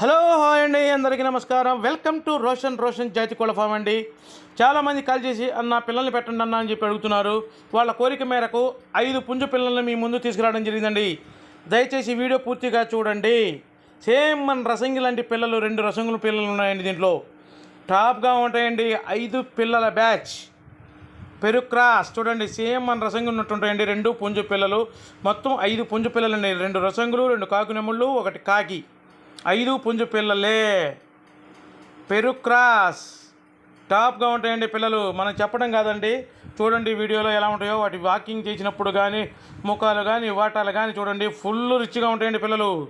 Hello hi అండి. అందరికీ నమస్కారం. వెల్కమ్ టు రోషన్ రోషన్ జాతి కోళ్ళ ఫామ్ అండి. చాలామంది కాల్ చేసి అన్న పిల్లల్ని పెట్టండి అన్న అని చెప్పి అడుగుతున్నారు. వాళ్ళ కోరిక మేరకు ఐదు పుంజు పిల్లల్ని మీ ముందు తీసుకురావడం జరిగిందండి. దయచేసి వీడియో పూర్తిగా చూడండి. సేమ్ మన రసంగి లాంటి పిల్లలు రెండు రసంగుల పిల్లలు ఉన్నాయండి దీంట్లో. టాప్గా ఉంటాయండి ఐదు పిల్లల బ్యాచ్. పెరుక్రాస్ చూడండి సేమ్ మన రసంగి ఉన్నట్టుంటాయండి రెండు పుంజు పిల్లలు. మొత్తం ఐదు పుంజు పిల్లలండి. రెండు రసంగులు రెండు కాకునెమ్ముళ్ళు ఒకటి కాకి. ఐదు పుంజు పిల్లలే. పెరుక్రాస్ టాప్గా ఉంటాయండి పిల్లలు. మనం చెప్పడం కాదండి. చూడండి వీడియోలో ఎలా ఉంటాయో. వాటి వాకింగ్ చేసినప్పుడు కానీ ముఖాలు కానీ వాటాలు కానీ చూడండి. ఫుల్ రిచ్గా ఉంటాయండి పిల్లలు.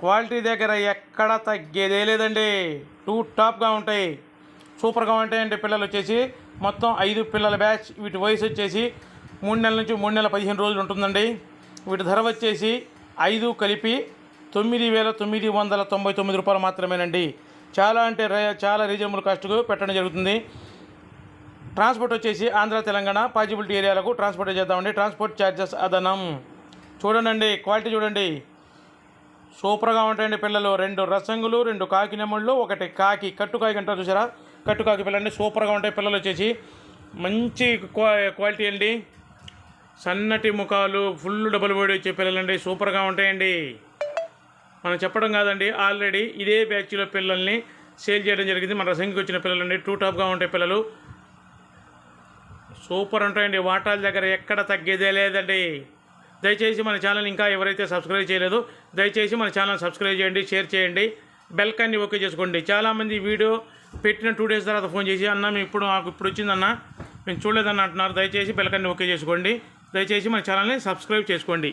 క్వాలిటీ దగ్గర ఎక్కడ తగ్గేదే లేదండి. టూ టాప్గా ఉంటాయి. సూపర్గా ఉంటాయండి పిల్లలు వచ్చేసి. మొత్తం ఐదు పిల్లల బ్యాచ్. వీటి వయసు వచ్చేసి మూడు నెలల నుంచి మూడు నెలల పదిహేను రోజులు ఉంటుందండి. వీటి ధర వచ్చేసి ఐదు కలిపి తొమ్మిది వేల తొమ్మిది వందల తొంభై తొమ్మిది రూపాయలు మాత్రమేనండి. చాలా అంటే చాలా రీజనబుల్ కాస్ట్కు పెట్టడం జరుగుతుంది. ట్రాన్స్పోర్ట్ వచ్చేసి ఆంధ్ర తెలంగాణ పాజిబిలిటీ ఏరియాలకు ట్రాన్స్పోర్ట్ చేద్దామండి. ట్రాన్స్పోర్ట్ ఛార్జెస్ అదనం. చూడండి క్వాలిటీ చూడండి. సూపర్గా ఉంటాయండి పిల్లలు. రెండు రసంగులు రెండు కాకి నెమ్మళ్ళు ఒకటి కాకి. కట్టుకాకి అంటారు చూసారా? కట్టుకాకి పిల్లలు సూపర్గా ఉంటాయి పిల్లలు వచ్చేసి. మంచి క్వాలిటీ అండి. సన్నటి ముఖాలు ఫుల్ డబుల్ బాడీ వచ్చే పిల్లలండి. సూపర్గా ఉంటాయండి. మనం చెప్పడం కాదండి ఆల్రెడీ ఇదే బ్యాచ్లో పిల్లల్ని సేల్ చేయడం జరిగింది. మన రసంగికి వచ్చిన పిల్లలండి టూ టాప్గా ఉంటాయి పిల్లలు. సూపర్ ఉంటాయండి వాటాల దగ్గర ఎక్కడ తగ్గేదే లేదండి. దయచేసి మన ఛానల్ ఇంకా ఎవరైతే సబ్స్క్రైబ్ చేయలేదో దయచేసి మన ఛానల్ సబ్స్క్రైబ్ చేయండి షేర్ చేయండి. బెల్ కాన్ని ఓకే చేసుకోండి. చాలామంది వీడియో పెట్టిన టూ డేస్ తర్వాత ఫోన్ చేసి అన్న మేము ఇప్పుడు మాకు ఇప్పుడు వచ్చిందన్న మేము చూడలేదన్న అంటున్నారు. దయచేసి బెల్కాన్ని ఓకే చేసుకోండి. దయచేసి మన ఛానల్ని సబ్స్క్రైబ్ చేసుకోండి.